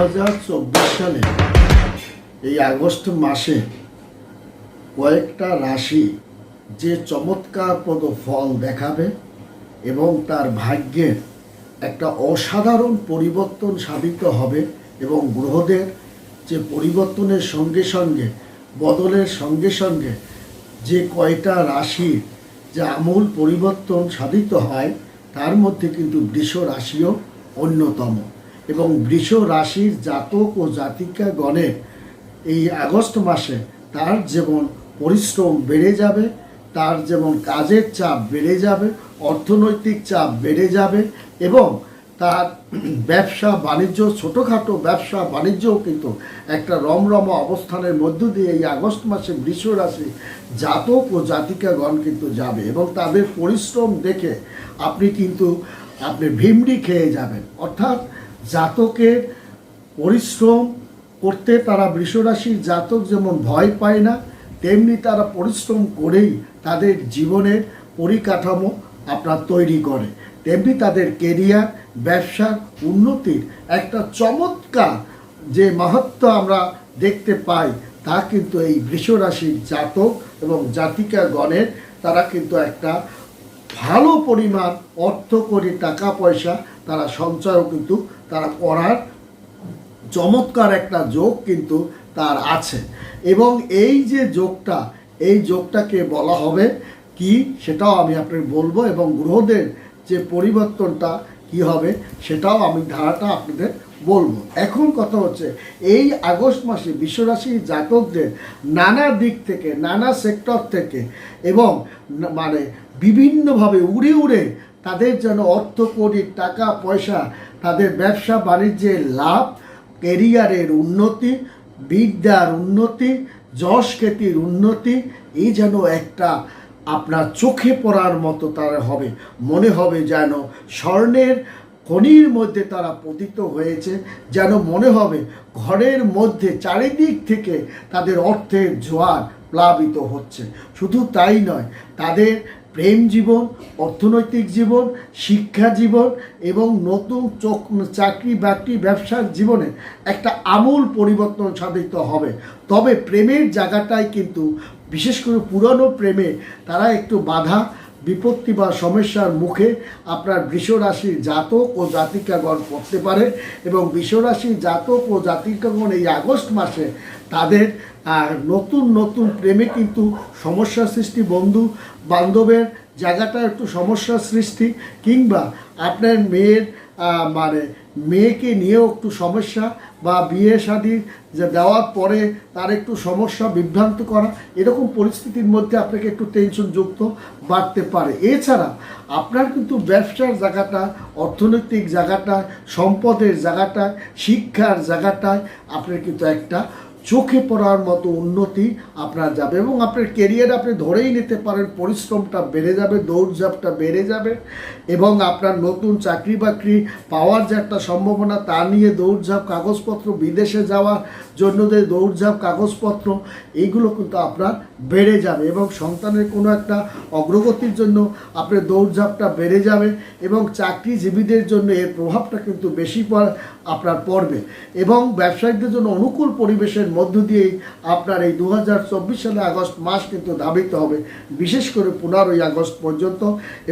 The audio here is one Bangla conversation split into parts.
হাজার চব্বিশ সালে এই আগস্ট মাসে কয়েকটা রাশি যে চমৎকারপ্রদ ফল দেখাবে এবং তার ভাগ্যের একটা অসাধারণ পরিবর্তন সাধিত হবে এবং গ্রহদের যে পরিবর্তনের সঙ্গে সঙ্গে, বদলের সঙ্গে সঙ্গে যে কয়টা রাশির যে আমূল পরিবর্তন সাধিত হয়, তার মধ্যে কিন্তু বৃষ রাশিও অন্যতম। এবং বৃষ রাশির জাতক ও জাতিকা গণের এই আগস্ট মাসে তার যেমন পরিশ্রম বেড়ে যাবে, তার যেমন কাজের চাপ বেড়ে যাবে, অর্থনৈতিক চাপ বেড়ে যাবে এবং তার ব্যবসা বাণিজ্য, ছোটোখাটো ব্যবসা বাণিজ্যও কিন্তু একটা রমরমা অবস্থানের মধ্য দিয়ে এই আগস্ট মাসে বৃষ রাশি জাতক ও জাতিকাগণ কিন্তু যাবে এবং তাদের পরিশ্রম দেখে আপনি কিন্তু আপনি ভিমড়ি খেয়ে যাবেন। অর্থাৎ জাতকের পরিশ্রম করতে তারা বৃষরাশির জাতক যেমন ভয় পায় না, তেমনি তারা পরিশ্রম করেই তাদের জীবনের পরিকাঠামো আপনার তৈরি করে। তেমনি তাদের কেরিয়ার ব্যবসার উন্নতির একটা চমৎকার যে মাহাত্ম আমরা দেখতে পাই, তা কিন্তু এই বৃষরাশির জাতক এবং জাতিকা গণের তারা কিন্তু একটা ভালো পরিমাণ অর্থ করে টাকা, পয়সা তারা সঞ্চয়ও কিন্তু তারা করার চমৎকার একটা যোগ কিন্তু তার আছে। এবং এই যে যোগটা, এই যোগটাকে বলা হবে কি সেটাও আমি আপনাকে বলব এবং গ্রহদের যে পরিবর্তনটা কি হবে সেটাও আমি ধারাটা আপনাদের বলব। এখন কথা হচ্ছে, এই আগস্ট মাসে বিশ্বরাশি জাতকদের নানা দিক থেকে, নানা সেক্টর থেকে এবং মানে বিভিন্নভাবে উড়ে উড়ে তাদের যেন অর্থ কোটি টাকা পয়সা তাদের ব্যবসা বাণিজ্যের লাভ কেরিয়ারের উন্নতি, বিদ্যার উন্নতি, যশ খ্যাতির উন্নতি, এই যেন একটা আপনার চোখে পড়ার মতো তারা হবে। মনে হবে যেন স্বর্ণের খনির মধ্যে তারা পতিত হয়েছে, যেন মনে হবে ঘরের মধ্যে চারিদিক থেকে তাদের অর্থের জোয়ার প্লাবিত হচ্ছে। শুধু তাই নয়, তাদের প্রেম জীবন, অর্থনৈতিক জীবন, শিক্ষা জীবন এবং নতুন চোখ চাকরি বাকরি ব্যবসার জীবনে একটা আমূল পরিবর্তন সাধিত হবে। তবে প্রেমের জায়গাটাই কিন্তু, বিশেষ করে পুরনো প্রেমে তারা একটু বাধা বিপত্তি বা সমস্যার মুখে আপনার বৃষরাশির জাতক ও জাতিকাগণ পড়তে পারে এবং বৃষরাশির জাতক ও জাতিকাগণ এই আগস্ট মাসে তাদের নতুন নতুন প্রেমে কিন্তু সমস্যা সৃষ্টি। বন্ধু বান্ধবের জায়গাটা একটু সমস্যা সৃষ্টি কিংবা আপনার মেয়ের মানে মেয়েকে নিয়েও একটু সমস্যা। বা বিয়ে শাদি দেওয়ার পরে তার একটু সমস্যা, বিভ্রান্ত করা, এরকম পরিস্থিতির মধ্যে আপনাকে একটু টেনশনযুক্ত বাড়তে পারে। এছাড়া আপনার কিন্তু ব্যবসার জায়গাটা অর্থনৈতিক জায়গাটায়, সম্পদের জায়গাটায়, শিক্ষার জায়গাটায় আপনার কিন্তু একটা চোখে পড়ার মতো উন্নতি আপনার যাবে এবং আপনার কেরিয়ার আপনি ধরেই নিতে পারেন, পরিশ্রমটা বেড়ে যাবে, দৌড়ঝাঁপটা বেড়ে যাবে এবং আপনার নতুন চাকরি বাকরি পাওয়ার যে একটা সম্ভাবনা তা নিয়ে দৌড়ঝাঁপ কাগজপত্র বিদেশে যাওয়ার জন্য যে দৌড়ঝাঁপ কাগজপত্র, এইগুলো কিন্তু আপনার বেড়ে যাবে এবং সন্তানের কোনো একটা অগ্রগতির জন্য আপনার দৌড়ঝাঁপটা বেড়ে যাবে এবং চাকরিজীবীদের জন্য এর প্রভাবটা কিন্তু বেশি আপনার পড়বে। এবং ব্যবসায়ীদের জন্য অনুকূল পরিবেশের মধ্য দিয়েই আপনার এই দু হাজার চব্বিশ সালে আগস্ট মাস কিন্তু ধাবিত হবে, বিশেষ করে পনেরোই আগস্ট পর্যন্ত।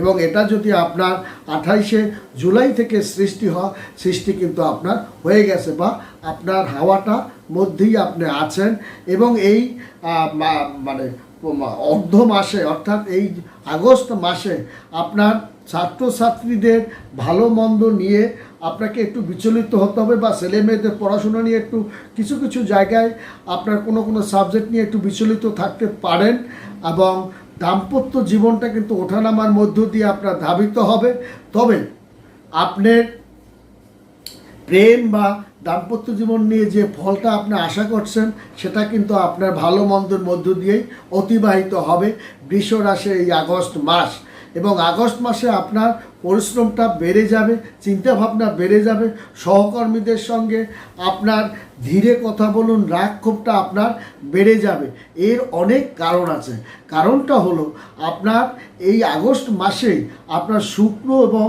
এবং এটা যদি আপনার আঠাইশে জুলাই থেকে সৃষ্টি হয়, সৃষ্টি কিন্তু আপনার হয়ে গেছে বা আপনার হাওয়াটা মধ্যেই আপনি আছেন এবং এই মানে অর্ধ মাসে অর্থাৎ এই আগস্ট মাসে আপনার ছাত্রছাত্রীদের ভালো মন্দ নিয়ে আপনাকে একটু বিচলিত হতে হবে বা ছেলে মেয়েদের পড়াশোনা নিয়ে একটু কিছু কিছু জায়গায় আপনার কোনো কোনো সাবজেক্ট নিয়ে একটু বিচলিত থাকতে পারেন এবং দাম্পত্য জীবনটা কিন্তু ওঠানামার মধ্য দিয়ে আপনার ধাবিত হবে। তবে আপনার প্রেম বা দাম্পত্য জীবন নিয়ে যে ফলটা আপনি আশা করছেন, সেটা কিন্তু আপনার ভালো মন্দের মধ্য দিয়েই অতিবাহিত হবে বৃষ রাশি এই আগস্ট মাস। এবং আগস্ট মাসে আপনার পরিশ্রমটা বেড়ে যাবে, চিন্তাভাবনা বেড়ে যাবে, সহকর্মীদের সঙ্গে আপনার ধীরে কথা বলুন রাগ ক্ষোভটা আপনার বেড়ে যাবে। এর অনেক কারণ আছে। কারণটা হলো, আপনার এই আগস্ট মাসেই আপনার শুক্র এবং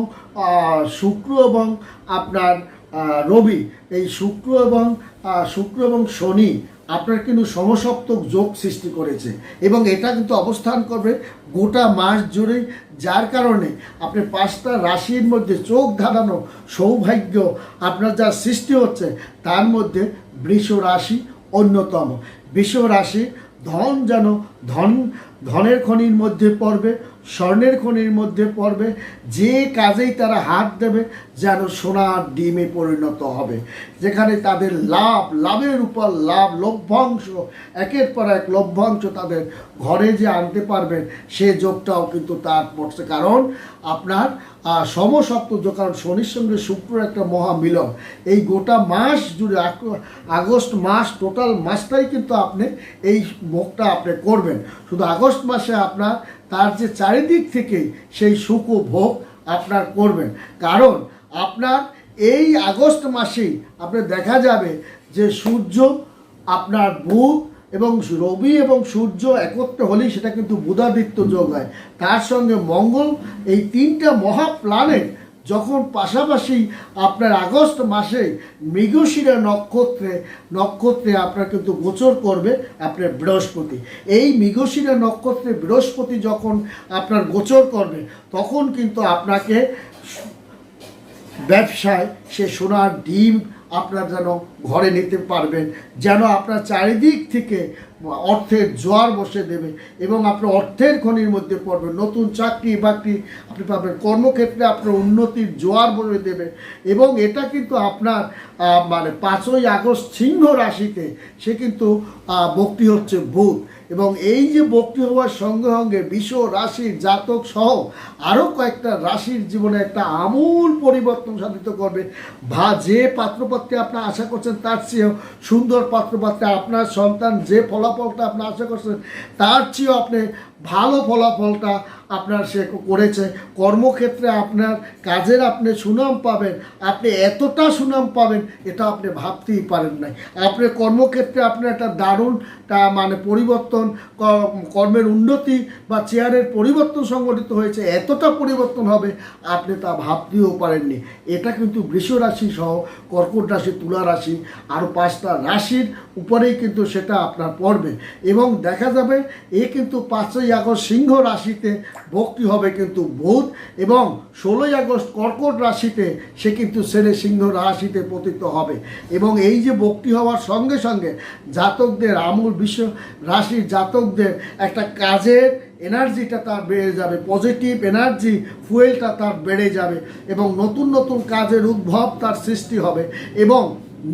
শুক্র এবং আপনার রবি, এই শুক্র এবং শুক্র এবং শনি আপনার কিন্তু সমসপ্তক যোগ সৃষ্টি করেছে এবং এটা কিন্তু অবস্থান করবে গোটা মাস জুড়েই, যার কারণে আপনি পাঁচটা রাশির মধ্যে চোখ ধাঁধানো সৌভাগ্য আপনার যা সৃষ্টি হচ্ছে, তার মধ্যে বৃষ রাশি অন্যতম। বৃষ রাশি ধন যেন ধন, ধনের খনির মধ্যে পড়বে স্বর্ণের খনির মধ্যে পড়বে। যে কাজেই তারা হাত দেবে, যেন সোনার ডিমে পরিণত হবে। যেখানে তাদের লাভ, লাভের উপর লাভ, লভ্যাংশ, একের পর এক লভ্যাংশ তাদের ঘরে যে আনতে পারবেন, সে যোগটাও কিন্তু তার পড়ছে। কারণ আপনার সমসপ্ত যোগ, কারণ শনির সঙ্গে শুক্র একটা মহামিলন এই গোটা মাস জুড়ে আগস্ট মাস টোটাল মাসটাই কিন্তু আপনি এই ভোগটা আপনি করবেন। শুধু আগস্ট মাসে আপনার তার যে চারিদিক থেকে সেই সুখ ভোগ আপনার করবেন। কারণ আপনার এই আগস্ট মাসেই আপনার দেখা যাবে যে সূর্য আপনার বুধ এবং রবি এবং সূর্য একত্রে হলেই সেটা কিন্তু বুধাদিত্য যোগ হয়। তার সঙ্গে মঙ্গল এই তিনটা মহা প্ল্যানেট যখন পাশাপাশি আপনার আগস্ট মাসে মৃগশিরা নক্ষত্রে নক্ষত্রে আপনার কিন্তু গোচর করবে আপনার বৃহস্পতি। এই মৃগশিরা নক্ষত্রে বৃহস্পতি যখন আপনার গোচর করবে, তখন কিন্তু আপনাকে ব্যবসায় সে সোনার ডিম আপনার যেন ঘরে নিতে পারবেন, যেন আপনার চারিদিক থেকে অর্থের জোয়ার বসে দেবে এবং আপনার অর্থের খনির মধ্যে পড়বে, নতুন চাকরি বাকরি আপনি পাবেন, কর্মক্ষেত্রে আপনার উন্নতির জোয়ার বসে দেবে এবং এটা কিন্তু আপনার মানে পাঁচই আগস্ট সিংহ রাশিতে সে কিন্তু বক্তি হচ্ছে বুধ। এবং এই যে বক্তি হওয়ার সঙ্গে সঙ্গে বিশ্ব রাশির জাতক সহ আরও কয়েকটা রাশির জীবনে একটা আমূল পরিবর্তন সাধিত করবে। ভা যে পাত্রপাত্রে আপনার আশা করছেন তার চেয়েও সুন্দর পাত্রপাত্রে আপনার সন্তান যে ফলাফলটা আপনি আশা করছেন, তার চেয়েও আপনি ভালো ফলাফলটা আপনার সে করেছে, কর্মক্ষেত্রে আপনার কাজের আপনি সুনাম পাবেন, আপনি এতটা সুনাম পাবেন, এটা আপনি ভাবতেই পারেন নাই। আপনার কর্মক্ষেত্রে আপনার একটা দারুণ, তা মানে পরিবর্তন কর্মের উন্নতি বা চেয়ারের পরিবর্তন সংগঠিত হয়েছে, এতটা পরিবর্তন হবে, আপনি তা ভাবতেও পারেননি। এটা কিন্তু বৃষ রাশি সহ কর্কট রাশি, তুলা রাশি আরও পাঁচটা রাশির উপরেই কিন্তু সেটা আপনার পড়বে। এবং দেখা যাবে এ কিন্তু পাঁচই আগস্ট সিংহ রাশিতে ভক্তি হবে কিন্তু বুধ এবং ষোলোই আগস্ট কর্কট রাশিতে সে কিন্তু সেরে সিংহ রাশিতে পতিত হবে। এবং এই যে ভক্তি হওয়ার সঙ্গে সঙ্গে জাতকদের আমূল বিশ্ব রাশির জাতকদের একটা কাজের এনার্জিটা তার বেড়ে যাবে পজিটিভ এনার্জি ফুয়েলটা তার বেড়ে যাবে এবং নতুন নতুন কাজের উদ্ভব তার সৃষ্টি হবে এবং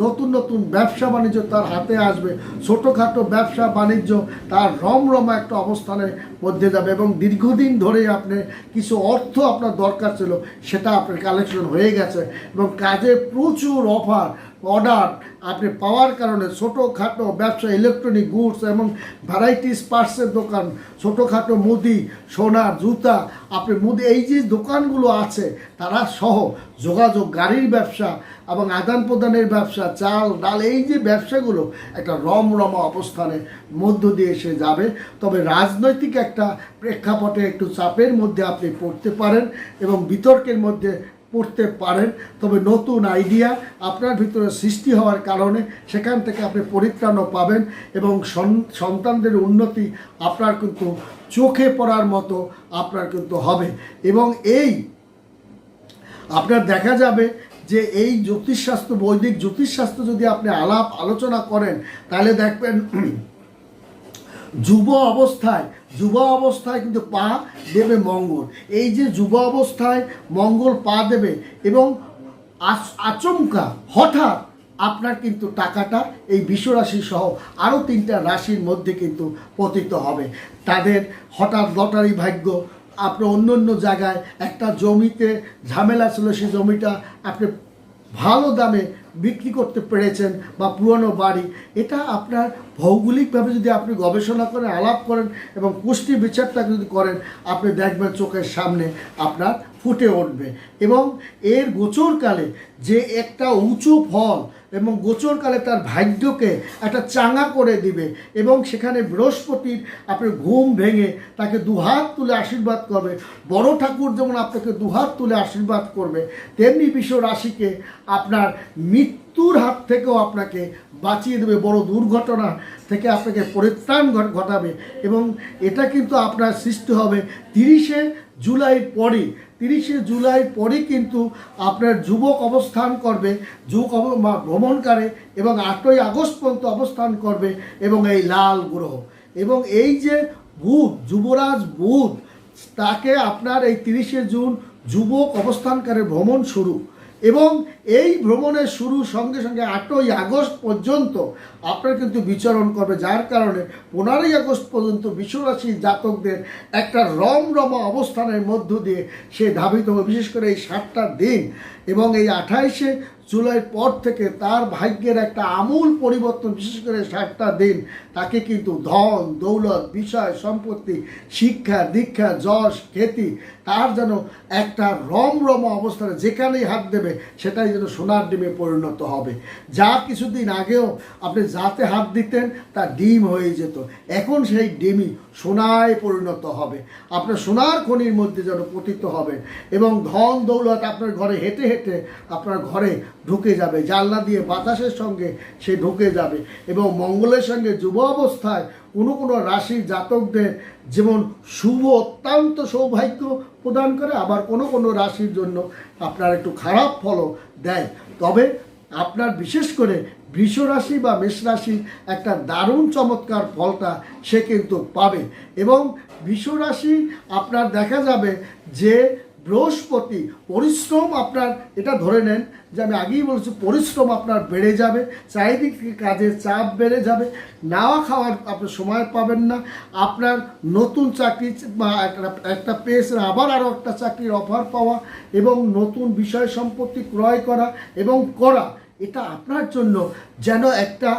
নতুন নতুন ব্যবসা বাণিজ্য তার হাতে আসবে, ছোটোখাটো ব্যবসা বাণিজ্য তার রমরমা একটা অবস্থানের মধ্যে যাবে এবং দীর্ঘদিন ধরে আপনি কিছু অর্থ আপনার দরকার ছিল, সেটা আপনার কালেকশন হয়ে গেছে এবং কাজে প্রচুর অফার অর্ডার আপনি পাওয়ার কারণে ছোটোখাটো ব্যবসা ইলেকট্রনিক গুডস এবং ভ্যারাইটিস পার্টসের দোকান, ছোটোখাটো মুদি, সোনা, জুতা, আপনি মুদি, এই যে দোকানগুলো আছে, তারা সহ যোগাযোগ, গাড়ির ব্যবসা এবং আদান প্রদানের ব্যবসা, চাল, ডাল, এই যে ব্যবসাগুলো, একটা রমরমা অবস্থানের মধ্য দিয়ে এসে যাবে। তবে রাজনৈতিক একটা প্রেক্ষাপটে একটু চাপের মধ্যে আপনি পড়তে পারেন এবং বিতর্কের মধ্যে পড়তে পারেন, তবে নতুন আইডিয়া আপনার ভিতরে সৃষ্টি হওয়ার কারণে সেখান থেকে আপনি পরিত্রাণও পাবেন এবং সন্তানদের উন্নতি আপনার কিন্তু চোখে পড়ার মতো আপনার কিন্তু হবে। এবং এই, আপনার দেখা যাবে যে এই জ্যোতিষশাস্ত্র, বৈদিক জ্যোতিষশাস্ত্র যদি আপনি আলাপ আলোচনা করেন, তাহলে দেখবেন যুব অবস্থায় যুব অবস্থায় কিন্তু পা দেবে মঙ্গল। এই যে যুব অবস্থায় মঙ্গল পা দেবে এবং আচ- আচমকা হঠাৎ আপনার কিন্তু টাকাটা এই বিশ্বরাশি সহ আরও তিনটা রাশির মধ্যে কিন্তু পতিত হবে। তাদের হঠাৎ লটারি ভাগ্য আপনি অন্য অন্য জায়গায় একটা জমিতে ঝামেলা ছিল সেই জমিটা আপনি ভালো দামে বিক্রি করতে পেরেছেন বা পুরনো বাড়ি, এটা আপনার ভৌগোলিকভাবে যদি আপনি গবেষণা করেন, আলাপ করেন এবং পুষ্টি বিচারটা যদি করেন, আপনি দেখবেন চোখের সামনে আপনার ফুটে উঠবে। এবং এর গোচরকালে যে একটা উঁচু ফল এবং গোচরকালে তার ভাগ্যকে একটা চাঙা করে দিবে এবং সেখানে বৃহস্পতির আপনার ঘুম ভেঙে তাকে দুহাত তুলে আশীর্বাদ করবে। বড় ঠাকুর যেমন আপনাকে দুহাত তুলে আশীর্বাদ করবে, তেমনি বিশ্ব রাশিকে আপনার মৃত্যুর হাত থেকেও আপনাকে বাঁচিয়ে দেবে। বড় দুর্ঘটনা থেকে আপনাকে পরিত্রাণ ঘট- ঘটাবে এবং এটা কিন্তু আপনার সৃষ্টি হবে তিরিশে জুলাই পরে তিরিশে জুলাই পরে কিন্তু আপনার যুবক অবস্থান করবে, যুবক ভ্রমণকারে এবং আটই আগস্ট পর্যন্ত অবস্থান করবে এবং এই লাল গ্রহ। এবং এই যে বুধ, যুবরাজ বুধ, তাকে আপনার এই তিরিশে জুন যুবক অবস্থানকারে ভ্রমণ শুরু। এবং এই ভ্রমণের শুরু সঙ্গে সঙ্গে আটই আগস্ট পর্যন্ত আপনার কিন্তু বিচরণ করবে, যার কারণে পনেরোই আগস্ট পর্যন্ত বিশ্বরাশি জাতকদের একটা রমরমা অবস্থানের মধ্য দিয়ে সে ধাবিত হবে, বিশেষ করে এই সাতটা দিন এবং এই আঠাইশে জুলাইয়ের পর থেকে তার ভাগ্যের একটা আমূল পরিবর্তন, বিশেষ করে সাতটা দিন, তাকে কিন্তু ধন, দৌলত, বিষয়, সম্পত্তি, শিক্ষা, দীক্ষা, যশ, খ্যাতি, তার যেন একটা রমরম অবস্থানে যেখানেই হাত দেবে, সেটাই যেন সোনার ডিমে পরিণত হবে। যা কিছুদিন আগেও আপনি যাতে হাত দিতেন, তা ডিম হয়ে যেত। এখন সেই ডিমই সোনায় পরিণত হবে। আপনার সোনার খনির মধ্যে যেন পতিত হবেন এবং ধন, দৌলত আপনার ঘরে হেঁটে হেঁটে আপনার ঘরে ঢুকে যাবে, জানলা দিয়ে বাতাসের সঙ্গে সে ঢুকে যাবে এবং মঙ্গলের সঙ্গে যুব অবস্থায় কোনো কোনো রাশির জাতকদের যেমন শুভ, অত্যন্ত সৌভাগ্য প্রদান করে, আবার কোনো কোনো রাশির জন্য আপনার একটু খারাপ ফলও দেয়। তবে আপনার বিশেষ করে বৃষ রাশি বা মেষ রাশি একটা দারুণ চমৎকার ফলটা সে কিন্তু পাবে এবং বৃষ রাশি আপনার দেখা যাবে যে বৃহস্পতি, পরিশ্রম আপনার, এটা ধরে নেন যে আমি আগেই বলছি, পরিশ্রম আপনার বেড়ে যাবে, চারিদিকে কাজের চাপ বেড়ে যাবে নাওয়া খাওয়ার আপনি সময় পাবেন না, আপনার নতুন চাকরি একটা পেয়েছেন, আবার আরও একটা চাকরির অফার পাওয়া এবং নতুন বিষয় সম্পত্তি ক্রয় করা এবং করা। এটা আপনার জন্য যেন একটা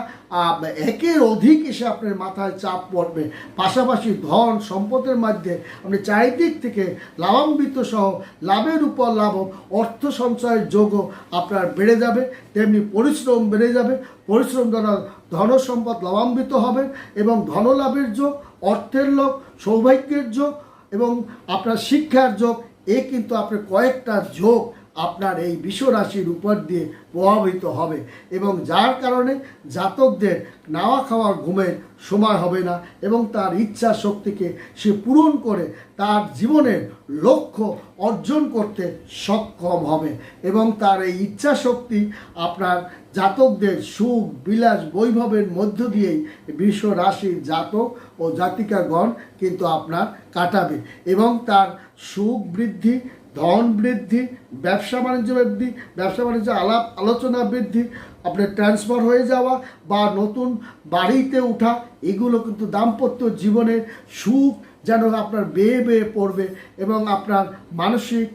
একের অধিক এসে আপনার মাথায় চাপ পড়বে। পাশাপাশি ধন সম্পদের মধ্যে আপনি চারিদিক থেকে লাভান্বিত সহ লাভের উপর লাভ অর্থ সঞ্চয়ের যোগও আপনার বেড়ে যাবে, তেমনি পরিশ্রম বেড়ে যাবে। পরিশ্রম দ্বারা ধন সম্পদ লাভান্বিত হবে এবং ধনলাভের যোগ, অর্থের লোক সৌভাগ্যের যোগ এবং আপনার শিক্ষার যোগ, এ কিন্তু আপনার কয়েকটা যোগ আপনার এই রাশির উপর দিয়ে প্রভাবিত হবে এবং যার কারণে জাতকদের নাওয়া খাওয়ার ঘুমের সময় হবে না এবং তার ইচ্ছা শক্তিকে সে পূরণ করে তার জীবনের লক্ষ্য অর্জন করতে সক্ষম হবে এবং তার এই ইচ্ছা শক্তি আপনার জাতকদের সুখ, বিলাস, বৈভবের মধ্য দিয়েই বিশ্ব রাশির জাতক ও জাতিকাগণ কিন্তু আপনার কাটাবে এবং তার সুখ বৃদ্ধি ধন বৃদ্ধি, ব্যবসা বাণিজ্য বৃদ্ধি, ব্যবসা বাণিজ্য আলাপ, আলোচনা বৃদ্ধি, আপনার ট্রান্সফার হয়ে যাওয়া বা নতুন বাড়িতে ওঠা এগুলো কিন্তু দাম্পত্য জীবনের সুখ যেন আপনার বেয়ে বেয়ে পড়বে এবং আপনার মানসিক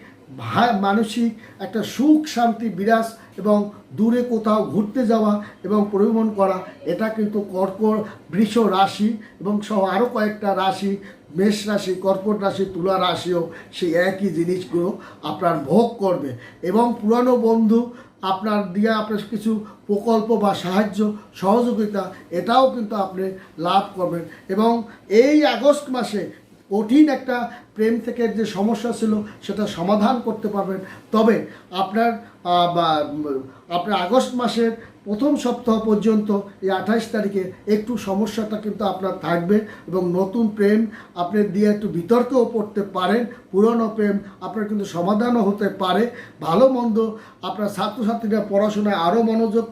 মানসিক একটা সুখ, শান্তি বিরাজ এবং দূরে কোথাও ঘুরতে যাওয়া এবং পরিভ্রমণ করা, এটা কিন্তু কর্কট বৃষ রাশি এবং সহ আরও কয়েকটা রাশি মেষ রাশি, কর্কট রাশি, তুলা রাশিও সেই একই জিনিসগুলো আপনার ভোগ করবে। এবং পুরানো বন্ধু আপনার দিয়ে আপনার কিছু প্রকল্প বা সাহায্য, সহযোগিতা, এটাও কিন্তু আপনি লাভ করবেন। এবং এই আগস্ট মাসে কঠিন একটা প্রেম থেকে যে সমস্যা ছিল, সেটা সমাধান করতে পারবেন। তবে আপনার আপনার আগস্ট মাসের প্রথম সপ্তাহ পর্যন্ত এই আঠাশ তারিখে একটু সমস্যাটা কিন্তু আপনার থাকবে এবং নতুন প্রেম আপনি দিয়ে একটু বিতর্কও পড়তে পারেন, পুরনো প্রেম আপনার কিন্তু সমাধানও হতে পারে। ভালো মন্দ আপনার ছাত্রছাত্রীরা পড়াশোনায় আরও মনোযোগ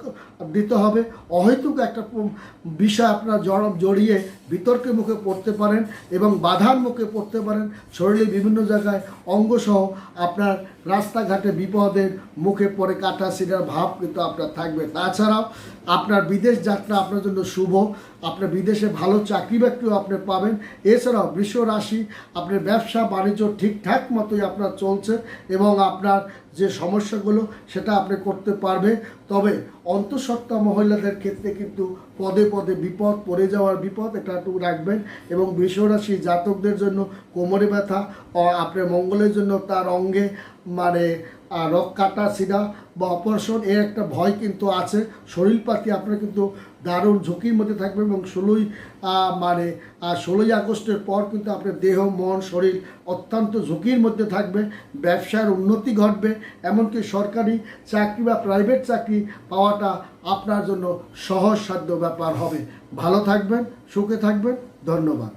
দিতে হবে। অহেতুক একটা বিষয় আপনার জড় জড়িয়ে বিতর্কের মুখে পড়তে পারেন এবং বাধার মুখে পড়তে পারেন। শরীরে বিভিন্ন জায়গায় অঙ্গসহ আপনার রাস্তাঘাটে বিপদের মুখে পড়ে কাটা সিনার ভাব কিন্তু আপনার থাকবে। তাছাড়াও আপনার বিদেশ যাত্রা আপনার জন্য শুভ। আপনার বিদেশে ভালো চাকরি বাকরিও আপনি পাবেন। এছাড়াও বৃষ রাশি, আপনার ব্যবসা, বাণিজ্য ঠিকঠাক মতোই আপনার চলছে এবং আপনার যে সমস্যাগুলো সেটা আপনি করতে পারবে। তবে অন্তঃসত্ত্বা মহিলাদের ক্ষেত্রে কিন্তু পদে পদে বিপদ, পড়ে যাওয়ার বিপদ এটা একটু রাখবেন এবং বৃষরাশি জাতকদের জন্য কোমরে ব্যথা আপনার মঙ্গলের জন্য তার অঙ্গে মানে রক কাটা সিধা বা অপারেশন, এর একটা ভয় কিন্তু আছে। শরীর শরীরপাতি আপনারা কিন্তু দারুণ ঝুঁকির মধ্যে থাকবে এবং ষোলোই মানে ষোলোই আগস্টের পর কিন্তু আপনার দেহ, মন, শরীর অত্যন্ত ঝুঁকির মধ্যে থাকবে, ব্যবসার উন্নতি ঘটবে, এমনকি সরকারি চাকরি বা প্রাইভেট চাকরি পাওয়াটা আপনার জন্য সহজসাধ্য ব্যাপার হবে। ভালো থাকবেন, সুখে থাকবেন, ধন্যবাদ।